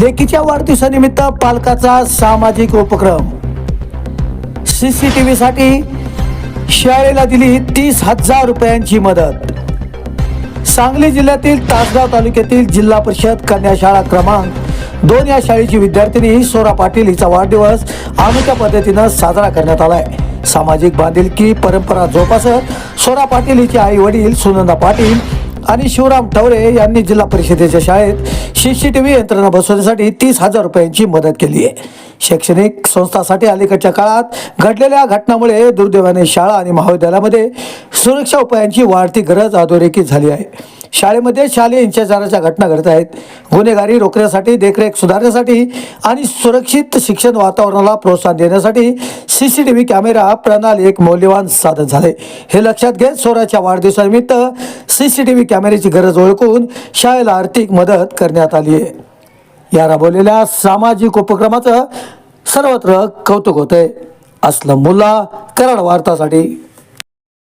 लेकीच्या वाढदिवसानिमित्त पालकाचा सामाजिक उपक्रम. सी सी टी व्हीसाठी शाळेला दिली तीस हजार रुपयांची मदत. सांगली जिल्ह्यातील तासगाव तालुक्यातील जिल्हा परिषद कन्या शाळा क्रमांक दोन या शाळेची विद्यार्थिनी सोरा पाटील हिचा वाढदिवस अनोख्या पद्धतीनं साजरा करण्यात आलाय. सामाजिक बांधिलकी परंपरा जोपासत सोरा पाटील हिचे आई वडील सुनंदा पाटील आणि शिवराम ठवरे यांनी जिल्हा परिषदेच्या शाळेत सीसीटीव्ही यंत्रणा बसवण्यासाठी तीस हजार रुपयांची मदत केली आहे. शैक्षणिक संस्थासाठी अलीकडच्या काळात घडलेल्या घटनामुळे दुर्दैवाने शाळा आणि महाविद्यालयामध्ये सुरक्षा उपायांची वाढती गरज अधोरेखित झाली आहे. शाळेमध्ये शालेय हिंसाचाराच्या घटना घडत आहेत. गुन्हेगारी रोखण्यासाठी देखरेख सुधारण्यासाठी आणि सुरक्षित शिक्षण वातावरणाला प्रोत्साहन देण्यासाठी C C T V camera प्रणाली एक मौल्यवान साधन झाले. हे लक्षात घेत सोराच्या वाढदिवसानिमित्त सी सी टी व्ही कॅमेऱ्याची गरज ओळखून शाळेला आर्थिक मदत करण्यात आली आहे. या राबवलेल्या सामाजिक उपक्रमाचं सर्वत्र कौतुक होतंय. असलं मुल्ला कराड वार्तासाठी.